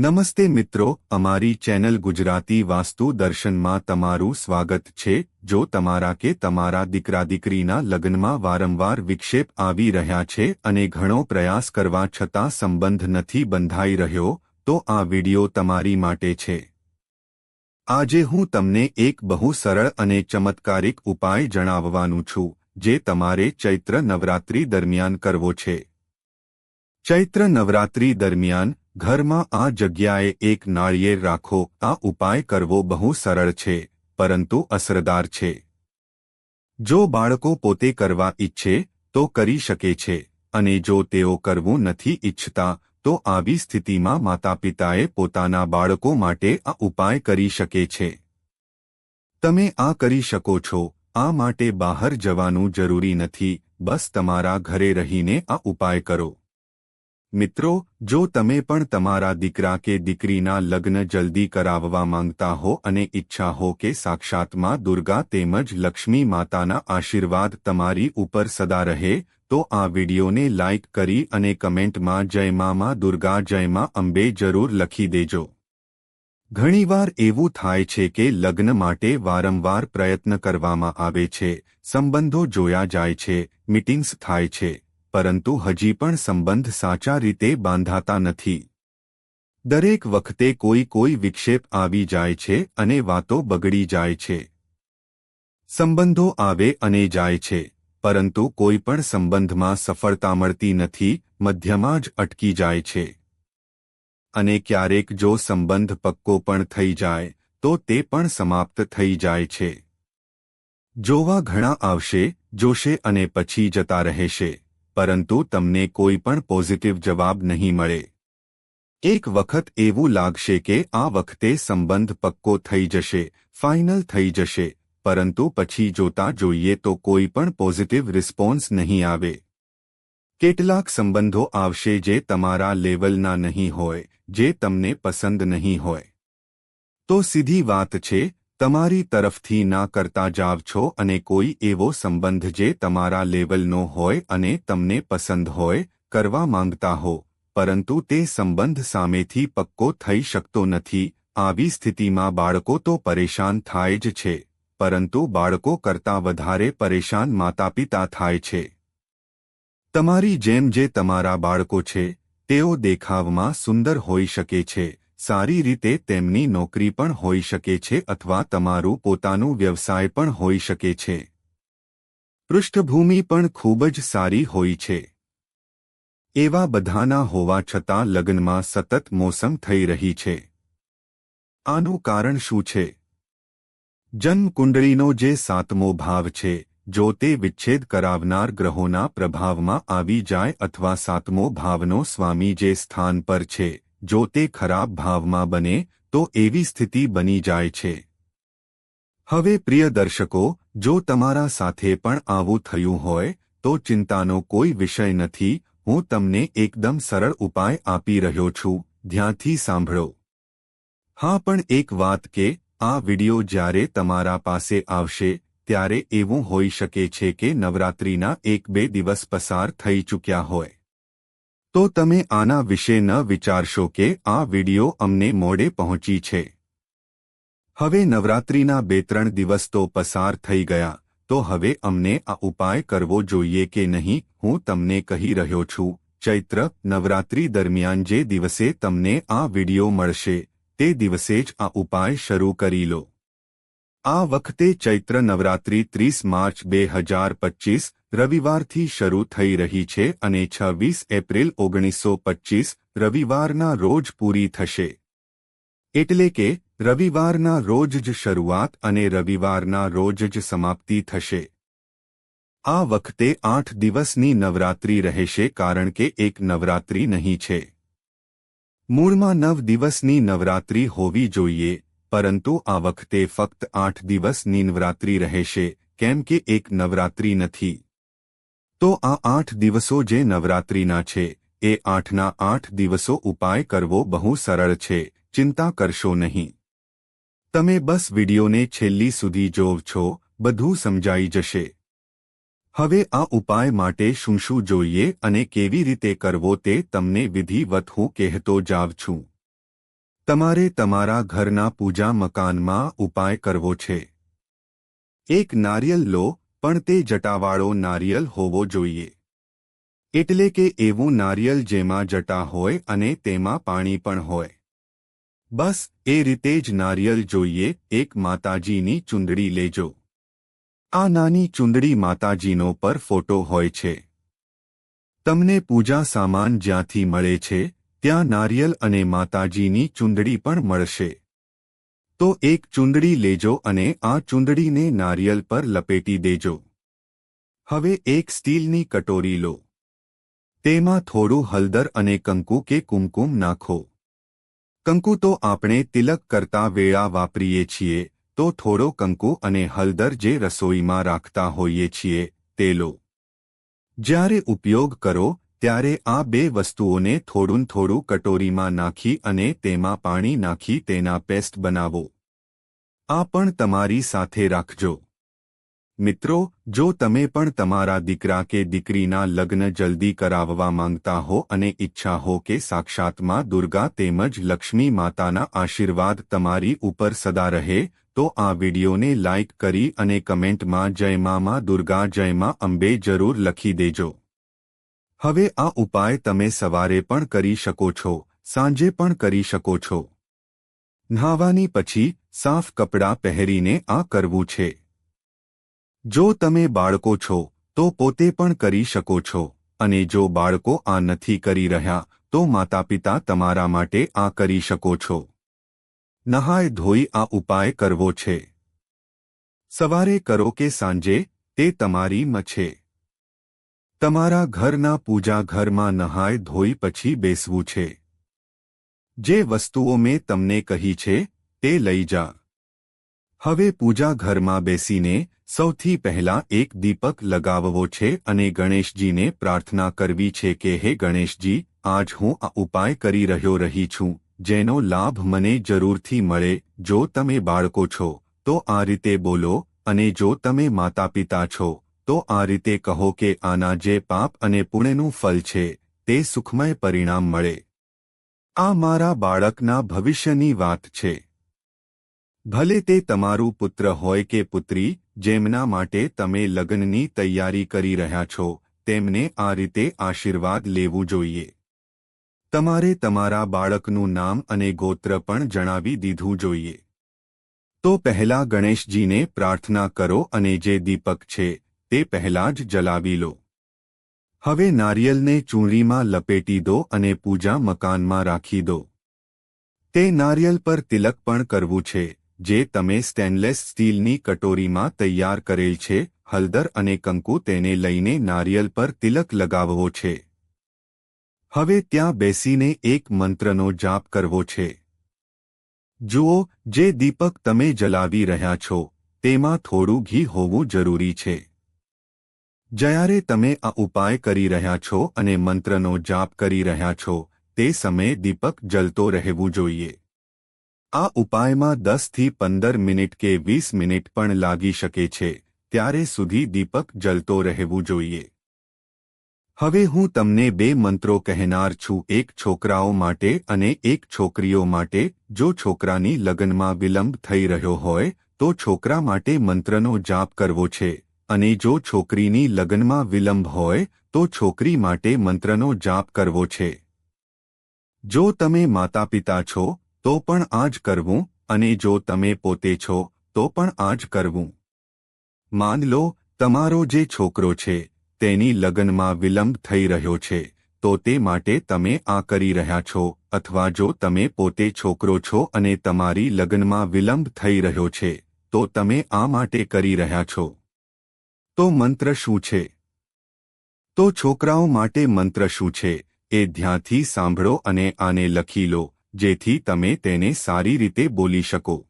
નમસ્તે મિત્રો, અમારી ચેનલ ગુજરાતી વાસ્તુ દર્શનમાં તમારું સ્વાગત છે. જો તમારા કે તમારા દીકરા દીકરીના લગ્નમાં વારંવાર વિક્ષેપ આવી રહ્યા છે અને ઘણો પ્રયાસ કરવા છતાં સંબંધ નથી બંધાઈ રહ્યો, તો આ વિડિયો તમારી માટે છે. આજે હું તમને એક બહુ સરળ અને ચમત્કારિક ઉપાય જણાવવાનું છું, જે તમારે ચૈત્ર નવરાત્રી દરમિયાન કરવો છે. ચૈત્ર નવરાત્રી દરમિયાન ઘરમાં આ જગ્યાએ એક નાળિયેર રાખો, આ ઉપાય કરવો બહુ સરળ છે, પરંતુ અસરદાર છે. જો બાળકો પોતે કરવા ઈચ્છે, તો કરી શકે છે, અને જો તેઓ કરવું નથી ઈચ્છતા, તો આવી સ્થિતિમાં માતાપિતાએ પોતાના બાળકો માટે આ ઉપાય કરી શકે છે. તમે આ કરી શકો છો, આ માટે બહાર જવાનું જરૂરી નથી, બસ તમારા ઘરે રહીને આ ઉપાય કરો. મિત્રો, જો તમે પણ તમારા દીકરા કે દીકરીના લગ્ન જલ્દી કરાવવા માંગતા હો અને ઈચ્છા હો કે સાક્ષાત્માં દુર્ગા તેમજ લક્ષ્મી માતાના આશીર્વાદ તમારી ઉપર સદા રહે, તો આ વિડિયોને લાઇક કરી અને કમેન્ટમાં જય મામા દુર્ગા, જય મા અંબે જરૂર લખી દેજો. ઘણીવાર એવું થાય છે કે લગ્ન માટે વારંવાર પ્રયત્ન કરવામાં આવે છે, સંબંધો જોયા જાય છે, મીટિંગ્સ થાય છે. પરંતુ હજી પણ સંબંધ સાચા રીતે બાંધાતા નથી. દરેક વખતે કોઈ કોઈ વિક્ષેપ આવી જાય છે અને વાતો બગડી જાય છે. સંબંધો આવે અને જાય છે, પરંતુ કોઈ પણ સંબંધમાં સફળતા મળતી નથી, મધ્યમાં જ અટકી જાય છે. અને ક્યારેક જો સંબંધ પક્કો પણ થઈ જાય, તો તે પણ સમાપ્ત થઈ જાય છે. જોવા ઘણા આવશે, જોશે અને પછી જતા રહેશે. પરંતુ તમને કોઈ પણ પોઝિટિવ જવાબ નહીં મળે. એક વખત એવું લાગશે કે આ વખતે સંબંધ પક્કો થઈ જશે ફાઇનલ થઈ જશે, પરંતુ પછી જોતા જોઈએ તો કોઈ પણ પોઝિટિવ રિસ્પોન્સ નહીં આવે. કેટલાક સંબંધો આવશે જે તમારા લેવલના નહીં હોય, જે તમને પસંદ નહીં હોય. તો સીધી વાત છે તમારી તરફથી ના કરતા જાવ છો અને કોઈ એવો સંબંધ જે તમારા લેવલનો હોય અને તમને પસંદ હોય, કરવા માંગતા હો, પરંતુ તે સંબંધ સામેથી પક્કો થઈ શકતો નથી. આવી સ્થિતિમાં બાળકો તો પરેશાન થાય જ છે, પરંતુ બાળકો કરતાં વધારે પરેશાન માતાપિતા થાય છે. તમારી જેમ જે તમારા બાળકો છે, તેઓ દેખાવમાં સુંદર હોઈ શકે છે સારી રીતે તેમની નોકરી પણ હોઈ શકે છે અથવા તમારું પોતાનું વ્યવસાય પણ હોઈ શકે છે. પૃષ્ઠભૂમિ પણ ખૂબ જ સારી હોય છે. એવા બધાના હોવા છતાં લગ્નમાં સતત મોસમ થઈ રહી છે. આનું કારણ શું છે? જન્મકુંડળીનો જે સાતમો ભાવ છે, જો તે વિચ્છેદ કરાવનાર ગ્રહોના પ્રભાવમાં આવી જાય અથવા સાતમો ભાવનો સ્વામી જે સ્થાન પર છે જો તે ખરાબ ભાવમાં બને, તો એવી સ્થિતિ બની જાય છે. હવે પ્રિય દર્શકો, જો તમારા સાથે પણ આવું થયું હોય, તો ચિંતાનો કોઈ વિષય નથી, હું તમને એકદમ સરળ ઉપાય આપી રહ્યો છું, ધ્યાનથી સાંભળો. હા, પણ એક વાત કે, આ વિડિયો જ્યારે તમારા પાસે આવશે, ત્યારે એવું હોઈ શકે છે કે નવરાત્રિના એક બે દિવસ પસાર થઈ ચૂક્યા હોય. તો તમે આના વિશે ન વિચારશો કે આ વિડિયો અમને મોડે પહોંચી છે. હવે નવરાત્રિના બે ત્રણ દિવસ તો પસાર થઈ ગયા, તો હવે અમને આ ઉપાય કરવો જોઈએ કે નહીં, હું તમને કહી રહ્યો છું. ચૈત્ર નવરાત્રિ દરમિયાન જે દિવસે તમને આ વિડિયો મળશે, તે દિવસે જ આ ઉપાય શરૂ કરી લો. આ વખતે ચૈત્ર નવરાત્રી ત્રીસ માર્ચ બે હજાર પચીસ રવિવારથી શરૂ થઈ રહી છે અને છવ્વીસ એપ્રિલ ઓગણીસો પચીસ રવિવારના રોજ પૂરી થશે. એટલે કે, રવિવારના રોજ જ શરૂઆત અને રવિવારના રોજ જ સમાપ્તિ થશે. આ વખતે આઠ દિવસની નવરાત્રી રહેશે કારણ કે એક નવરાત્રી નહીં છે. મૂળમાં નવ દિવસની નવરાત્રી હોવી જોઈએ, પરંતુ આ વખતે ફક્ત આઠ દિવસની નવરાત્રી રહેશે, કેમ કે એક નવરાત્રી નથી. તો આ આઠ દિવસો જે નવરાત્રિના છે, એ આઠના આઠ દિવસો ઉપાય કરવો બહુ સરળ છે, ચિંતા કરશો નહીં. તમે બસ વિડિયોને છેલ્લી સુધી જોવ છો બધું સમજાઈ જશે. હવે આ ઉપાય માટે શું શું જોઈએ અને કેવી રીતે કરવો તે તમને વિધિવત હું કહેતો જાવ છું તમારે તમારા ઘરના પૂજા મકાનમાં ઉપાય કરવો છે. એક નારિયેલ લો પણ તે જટાવાળો નારિયેલ હોવો જોઈએ. એટલે કે એવું નારિયેલ જેમાં જટા હોય અને તેમાં પાણી પણ હોય. બસ, એ રીતે જ નારિયેલ જોઈએ, એક માતાજીની ચૂંદડી લેજો. આ નાની ચૂંદડી માતાજીનો પર ફોટો હોય છે. તમને પૂજા સામાન જ્યાંથી મળે છે, ત્યાં નારિયેલ અને માતાજીની ચૂંદડી પણ મળશે. તો એક ચૂંદડી લેજો અને આ ચૂંદડીને નારિયેલ પર લપેટી દેજો. હવે એક સ્ટીલની કટોરી લો. તેમાં થોડું હળદર અને કંકુ કે કુમકુમ નાખો. કંકુ તો આપણે તિલક કરતા વેળા વાપરીએ છીએ, તો થોડો કંકુ અને હળદર જે રસોઈમાં રાખતા હોઈએ છીએ, તે લો. જ્યારે ઉપયોગ કરો ત્યારે આ બે વસ્તુઓને થોડું થોડું કટોરીમાં નાખી અને તેમાં પાણી નાખી તેના પેસ્ટ બનાવો. આ પણ તમારી સાથે રાખજો. મિત્રો, જો તમે પણ તમારા દીકરા કે દીકરીના લગ્ન જલ્દી કરાવવા માંગતા હો અને ઈચ્છા હો કે સાક્ષાત્માં દુર્ગા તેમજ લક્ષ્મી માતાના આશીર્વાદ તમારી ઉપર સદા રહે, તો આ વિડીયોને લાઇક કરી અને કમેન્ટમાં જય મામા દુર્ગા જય મા અંબે જરૂર લખી દેજો. હવે આ ઉપાય તમે સવારે પણ કરી શકો છો, સાંજે પણ કરી શકો છો. નહાવાની પછી સાફ કપડાં પહેરીને આ કરવું છે. જો તમે બાળકો છો, તો પોતે પણ કરી શકો છો, અને જો બાળકો આ નથી કરી રહ્યા, તો માતાપિતા તમારા માટે આ કરી શકો છો. નહાય ધોઈ આ ઉપાય કરવો છે. સવારે કરો કે સાંજે, તે તમારી મછે તમારા ઘરના પૂજા ઘરમાં નહાય ધોઈ પછી બેસવું છે. જે વસ્તુઓ મેં તમને કહી છે, તે લઈ જા. હવે પૂજા ઘરમાં બેસીને સૌથી પહેલા એક દીપક લગાવવો છે અને ગણેશજીને પ્રાર્થના કરવી છે કે, હે ગણેશજી, આજ હું આ ઉપાય કરી રહ્યો રહી છું, જેનો લાભ મને જરૂરથી મળે, જો તમે બાળકો છો, તો આ રીતે બોલો, અને જો તમે માતા પિતા છો તો આ રીતે કહો કે આના જે પાપ અને પુણ્યનું ફલ છે, તે સુખમય પરિણામ મળે. આ મારા બાળકના ભવિષ્યની વાત છે. ભલે તે તમારું પુત્ર હોય કે પુત્રી, જેમના માટે તમે લગ્નની તૈયારી કરી રહ્યા છો, તેમને આ રીતે આશીર્વાદ લેવું જોઈએ. તમારે તમારા બાળકનું નામ અને ગોત્ર પણ જણાવી દીધું જોઈએ. તો પહેલા ગણેશજીને પ્રાર્થના કરો અને જે દીપક છે તે પહેલાં જ જલાવી લો. હવે નારિયેલને ચૂંરીમાં લપેટી દો અને પૂજા મકાનમાં રાખી દો. તે નારિયેલ પર તિલક પણ કરવું છે, જે તમે સ્ટેનલેસ સ્ટીલની કટોરીમાં તૈયાર કરેલ છે, હળદર અને કંકુ તેને લઈને નારિયેલ પર તિલક લગાવવો છે. હવે ત્યાં બેસીને એક મંત્રનો જાપ કરવો છે. જુઓ, જે દીપક તમે જલાવી રહ્યા છો, તેમાં થોડું ઘી હોવું જરૂરી છે. જ્યારે તમે આ ઉપાય કરી રહ્યા છો અને મંત્રનો જાપ કરી રહ્યા છો, તે સમયે દીપક જલતો રહેવું જોઈએ. આ ઉપાયમાં દસથી પંદર મિનિટ કે વીસ મિનિટ પણ લાગી શકે છે, ત્યારે સુધી દીપક જલતો રહેવું જોઈએ. હવે હું તમને બે મંત્રો કહેનાર છું, એક છોકરાઓ માટે અને એક છોકરીઓ માટે. જો છોકરાની લગ્નમાં વિલંબ થઈ રહ્યો હોય, તો છોકરા માટે મંત્રનો જાપ કરવો છે. અને જો છોકરીની લગ્નમાં વિલંબ હોય, તો છોકરી માટે મંત્રનો જાપ કરવો છે. જો તમે માતા પિતા છો, તો પણ આ જ કરવું, અને જો તમે પોતે છો, તો પણ આ જ કરવું. માન લો, તમારો જે છોકરો છે, તેની લગ્નમાં વિલંબ થઈ રહ્યો છે, તો તે માટે તમે આ કરી રહ્યા છો, અથવા જો તમે પોતે છોકરો છો અને તમારી લગ્નમાં વિલંબ થઈ રહ્યો છે, તો તમે આ માટે કરી રહ્યા છો. તો મંત્ર શું છે? તો છોકરાઓ માટે મંત્ર શું છે? એ ધ્યાનથી સાંભળો અને આને લખી લો, જેથી તમે તેને સારી રીતે બોલી શકો.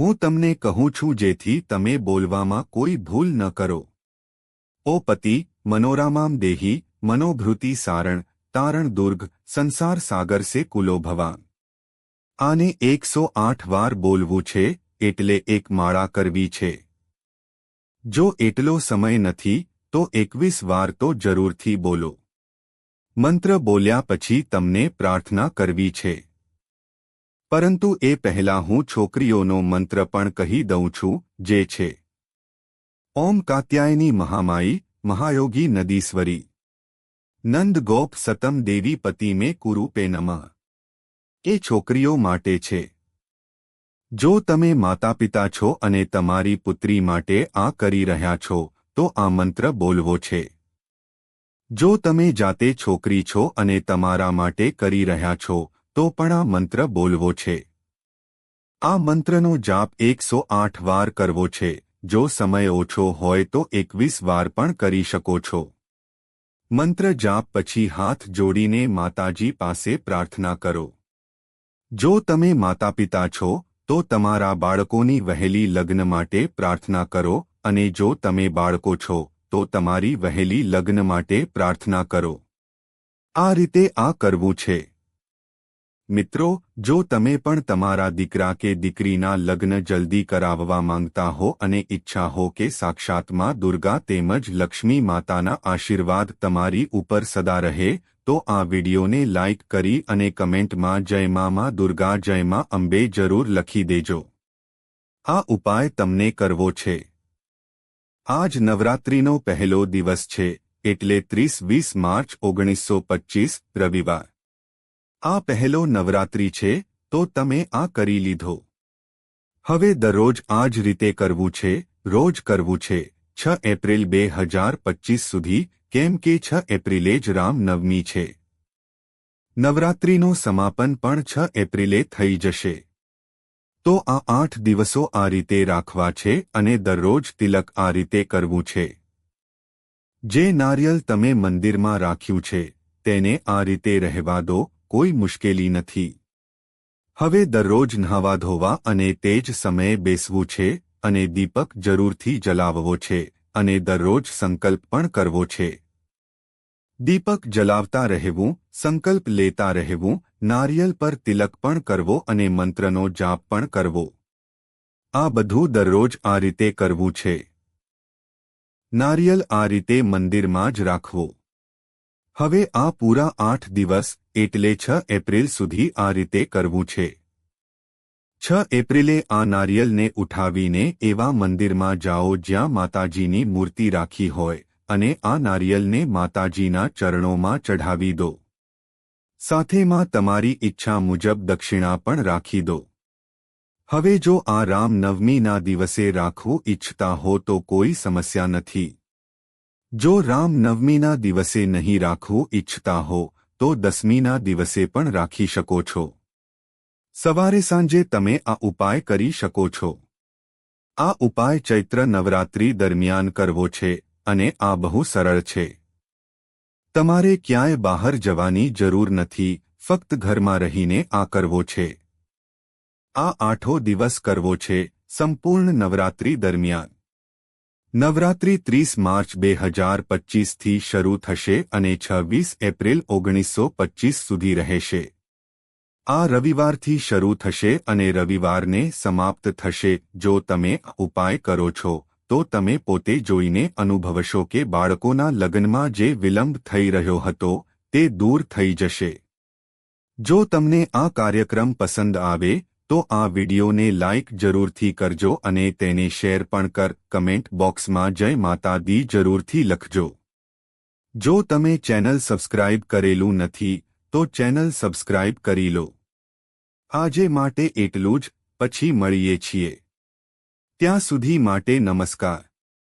હું તમને કહું છું જેથી તમે બોલવામાં કોઈ ભૂલ ન કરો. ઓ પતિ, મનોરામામ દેહી, મનોભૃતિ સારણ, તારણ દુર્ગ, સંસાર સાગર સે કુલો ભવાન. આને એકસો આઠ વાર બોલવું છે, એટલે એક માળા કરવી છે. જો એટલો સમય નથી, તો એકવીસ વાર તો જરૂરથી બોલો. મંત્ર બોલ્યા પછી તમને પ્રાર્થના કરવી છે. પરંતુ એ પહેલા હું છોકરીઓનો મંત્ર પણ કહી દઉં છું, જે છે. ઓમ કાત્યાયની મહામાઈ, મહાયોગી નદીશ્વરી. નંદ ગોપ સતમ દેવી પતિ મેં કુરૂપે નમઃ. એ છોકરીઓ માટે છે. જો તમે માતાપિતા છો અને તમારી પુત્રી માટે આ કરી રહ્યા છો, તો આ મંત્ર બોલવો છે. જો તમે જાતે છોકરી છો અને તમારા માટે કરી રહ્યા છો, તો પણ આ મંત્ર બોલવો છે. આ મંત્રનો જાપ એકસો આઠ વાર કરવો છે. જો સમય ઓછો હોય તો એકવીસ વાર પણ કરી શકો છો. મંત્ર જાપ પછી હાથ જોડીને માતાજી પાસે પ્રાર્થના કરો. જો તમે માતાપિતા છો તો તમારા બાળકોની વહેલી લગ્ન માટે પ્રાર્થના કરો અને જો તમે બાળકો છો, તો તમારી વહેલી લગ્ન માટે પ્રાર્થના કરો. આ રીતે આ કરવું છે. મિત્રો, જો તમે પણ તમારા દીકરા કે દીકરીના લગ્ન જલ્દી કરાવવા માંગતા હો અને ઈચ્છા હો કે સાક્ષાત્માં દુર્ગા તેમજ લક્ષ્મી માતાના આશીર્વાદ તમારી ઉપર સદા રહે તો આ વિડીયોને લાઇક કરી અને કમેન્ટમાં જય મામા દુર્ગા, જય મા અંબે જરૂર લખી દેજો. આ ઉપાય તમને કરવો છે. આજ નવરાત્રિનો પહેલો દિવસ છે, એટલે ત્રીસ વીસ માર્ચ ઓગણીસો પચ્ચીસ રવિવાર. આ પહેલો નવરાત્રિ છે, તો તમે આ કરી લીધો. હવે દરરોજ આ જ રીતે કરવું છે, રોજ કરવું છે, છ એપ્રિલ બે હજાર પચ્ચીસ સુધી કેમ કે છ એપ્રિલે જ રામનવમી છે. નવરાત્રિનો સમાપન પણ છ એપ્રિલે થઈ જશે. તો આ આઠ દિવસો આ રીતે રાખવા છે અને દરરોજ તિલક આ રીતે કરવું છે. જે નારિયેલ તમે મંદિરમાં રાખ્યું છે, તેને આ રીતે રહેવા દો, કોઈ મુશ્કેલી નથી. હવે દરરોજ નહાવા ધોવા અને તે જ સમયે બેસવું છે અને દીપક જરૂરથી જલાવવો છે. અને દરરોજ સંકલ્પ પણ કરવો છે. દીપક જલાવતા રહેવું, સંકલ્પ લેતા રહેવું, નારિયેલ પર તિલક પણ કરવો અને મંત્રનો જાપ પણ કરવો. આ બધું દરરોજ આ રીતે કરવું છે. નારિયેલ આ રીતે મંદિરમાં જ રાખવો. હવે આ પૂરા આઠ દિવસ, એટલે છ એપ્રિલ સુધી આ રીતે કરવું છે. છ એપ્રિલે આ નારિયેલને ઉઠાવીને એવા મંદિરમાં જાઓ જ્યાં માતાજીની મૂર્તિ રાખી હોય અને આ નારિયેલને માતાજીના ચરણોમાં ચઢાવી દો. સાથેમાં તમારી ઈચ્છા મુજબ દક્ષિણા પણ રાખી દો. હવે જો આ રામનવમીના દિવસે રાખવું ઈચ્છતા હો તો કોઈ સમસ્યા નથી. જો રામનવમીના દિવસે નહીં રાખવું ઈચ્છતા હો, તો દસમીના દિવસે પણ રાખી શકો છો. સવારે સાંજે તમે આ ઉપાય કરી શકો છો. આ ઉપાય ચૈત્ર નવરાત્રી દરમિયાન કરવો છે અને આ બહુ સરળ છે. તમારે ક્યાંય બહાર જવાની જરૂર નથી, ફક્ત ઘરમાં રહીને આ કરવો છે. આ આઠો દિવસ કરવો છે, સંપૂર્ણ નવરાત્રી દરમિયાન. નવરાત્રી ત્રીસ માર્ચ બે હજાર પચ્ચીસથી શરૂ થશે અને છવ્વીસ એપ્રિલ ઓગણીસો પચ્ચીસ સુધી રહેશે. આ રવિવારથી શરૂ થશે અને રવિવારને સમાપ્ત થશે. જો તમે ઉપાય કરો છો, તો તમે પોતે જોઈને અનુભવશો કે બાળકોના લગ્નમાં જે વિલંબ થઈ રહ્યો હતો, તે દૂર થઈ જશે. જો તમને આ કાર્યક્રમ પસંદ આવે, તો આ વિડિયોને લાઇક જરૂરથી કરજો અને તેને શેર પણ કર. કમેન્ટ બોક્સમાં જય માતા દી જરૂરથી લખજો. જો તમે ચેનલ સબસ્ક્રાઇબ કરેલું નથી, તો ચેનલ સબસ્ક્રાઇબ કરી લો. આજે માટે એટલું જ પછી મળીએ છીએ. ત્યાં સુધી માટે નમસ્કાર.